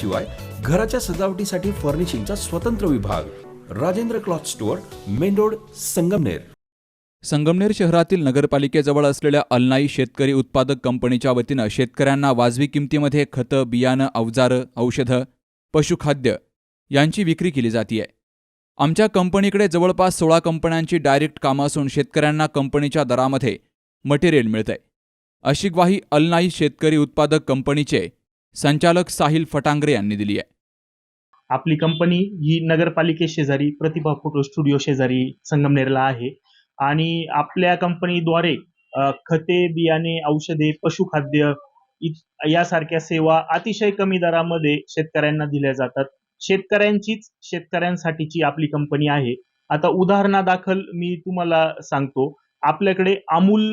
शिवाय घराच्या सजावटीसाठी फर्निशिंगचा स्वतंत्र विभाग. Rajendra cloth store main road Sangamner. Sangamner शहरातील नगरपालिकेजवळ असलेल्या अल्नाई शेतकरी उत्पादक कंपनीच्या वतीनं शेतकऱ्यांना वाजवी किमतीमध्ये खतं बियाणं अवजारं औषधं पशुखाद्य यांची विक्री केली जाते आमच्या कंपनीकडे जवळपास सोळा कंपन्यांची डायरेक्ट कामं असून शेतकऱ्यांना कंपनीच्या दरामध्ये मटेरियल मिळतंय. अशी ग्वाही अल्नाई शेतकरी उत्पादक कंपनीचे संचालक साहिल फटांगरे यांनी दिली आहे. आपली कंपनी ही नगरपालिके शेजारी प्रतिभा फोटो स्टुडिओ शेजारी संगमनेरला आहे. आणि आपल्या कंपनीद्वारे खते बियाणे औषधे पशुखाद्य यासारख्या सेवा अतिशय कमी दरामध्ये शेतकऱ्यांना दिल्या जातात. शेतकऱ्यांचीच शेतकऱ्यांसाठीची आपली कंपनी आहे. आता उदाहरणादाखल मी तुम्हाला सांगतो. आपल्याकडे अमूल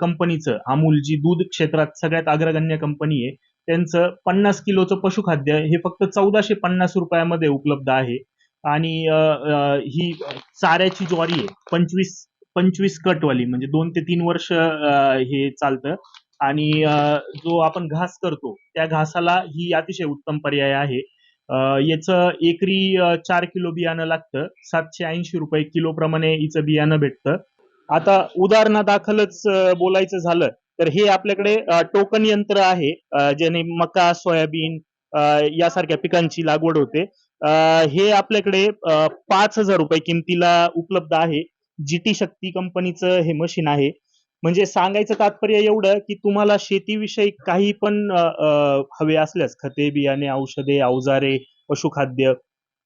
कंपनीचं अमूल जी दूध क्षेत्रात सगळ्यात अग्रगण्य कंपनी आहे. त्यांचं पन्नास किलोचं पशुखाद्य हे फक्त चौदाशे पन्नास रुपयामध्ये उपलब्ध आहे. आणि ही चाऱ्याची ज्वारी आहे पंचवीस पंचवीस कटवाली म्हणजे दोन ते तीन वर्ष हे चालतं. आणि जो आपण घास करतो त्या घासाला ही अतिशय उत्तम पर्याय आहे. याचं एकरी चार किलो बियाणं लागतं सातशे ऐंशी रुपये किलो प्रमाणे हिचं बियाणं भेटतं. आता उदाहरणादाखलच बोलायचं झालं तर हे आपल्याकडे टोकन यंत्र आहे ज्याने मका सोयाबीन यासारख्या पिकांची लागवड होते. हे आपल्याकडे पाच हजार रुपये किमतीला उपलब्ध आहे. जीटी शक्ती कंपनीचं हे मशीन आहे. म्हणजे सांगायचं तात्पर्य एवढं की तुम्हाला शेतीविषयी काही पण हवे असल्यास खते बियाणे औषधे अवजारे पशुखाद्य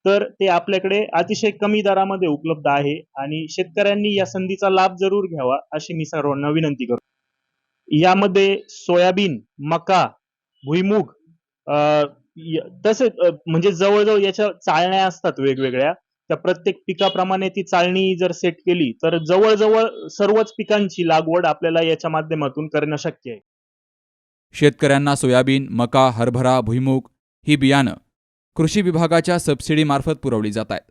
तर ते आपल्याकडे अतिशय कमी दरामध्ये उपलब्ध आहे. आणि शेतकऱ्यांनी या संधीचा लाभ जरूर घ्यावा अशी मी सर्वांना विनंती करतो. यामध्ये सोयाबीन मका भुईमुग तसेच म्हणजे जवळजवळ याच्या चाळण्या असतात वेगवेगळ्या. त्या प्रत्येक पिकाप्रमाणे ती चालणी जर सेट केली तर जवळजवळ सर्वच पिकांची लागवड आपल्याला याच्या माध्यमातून करणं शक्य आहे. शेतकऱ्यांना सोयाबीन मका हरभरा भुईमूग ही बियाणं कृषी विभागाच्या सबसिडीमार्फत पुरवली जात आहेत.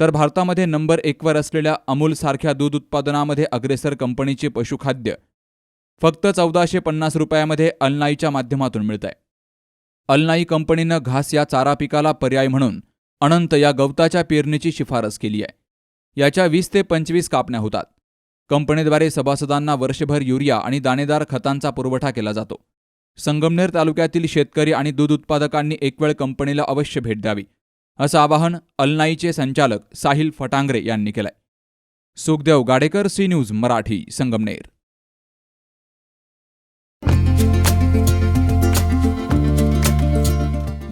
तर भारतामध्ये नंबर एकवर असलेल्या अमूलसारख्या दूध उत्पादनामध्ये अग्रेसर कंपनीचे पशुखाद्य फक्त चौदाशे पन्नास रुपयामध्ये अलनाईच्या माध्यमातून मिळत आहे अलनाई कंपनीनं घास या चारा पिकाला पर्याय म्हणून अनंत या गवताच्या पेरणीची शिफारस केली आहे. याच्या वीस ते पंचवीस कापण्या होतात. कंपनीद्वारे सभासदांना वर्षभर युरिया आणि दाणेदार खतांचा पुरवठा केला जातो. संगमनेर तालुक्यातील शेतकरी आणि दूध उत्पादकांनी एकवेळ कंपनीला अवश्य भेट द्यावी असं आवाहन अलनाईचे संचालक साहिल फटांगरे यांनी केलंय. Sukhdev Gadekar C news Marathi Sangamner.